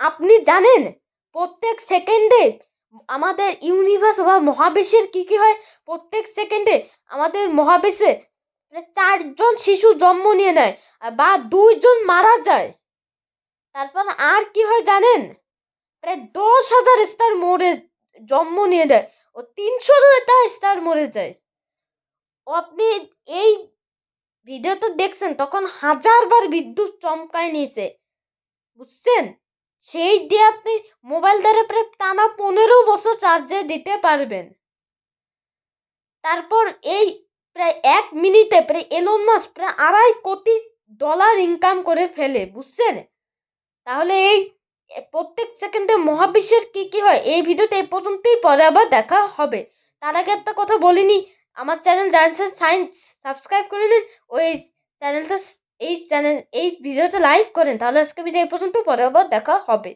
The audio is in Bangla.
আপনি জানেন প্রত্যেক সেকেন্ডে আমাদের ইউনিভার্স বা মহাবিশ্বের কী কী হয়? প্রত্যেক সেকেন্ডে আমাদের মহাবিশ্বে প্রায় চারজন শিশু জন্ম নিয়ে নেয় বা দুইজন মারা যায়। তারপর আর কি হয় জানেন? প্রায় দশ হাজার স্টার মরে, জন্ম নিয়ে দেয় ও তিনশোটা স্টার মরে যায়। ও আপনি এই ভিডিও তো দেখছেন, তখন হাজারবার বিদ্যুৎ চমকায় নিয়েছে। বুঝছেন? সেই দিয়ে আপনি মোবাইল দ্বারা প্রায় টানা পনেরো বছর চার্জে দিতে পারবেন। তারপর এই প্রায় এক মিনিটে প্রায় এলন মাস প্রায় আড়াই কোটি ডলার ইনকাম করে ফেলে, বুঝছেন? তাহলে এই প্রত্যেক সেকেন্ডে মহাবিশ্বের কী কী হয়? এই ভিডিওতে এই পর্যন্তই, পরে আবার দেখা হবে। তার আগে একটা কথা বলিনি, আমার চ্যানেল জানসেন সায়েন্স সাবস্ক্রাইব করে নিন ওই চ্যানেলটা এই চ্যানেল এই ভিডিওটা লাইক করেন, তাহলে আজকে ভিডিও এই পর্যন্ত পরে আবার দেখা হবে।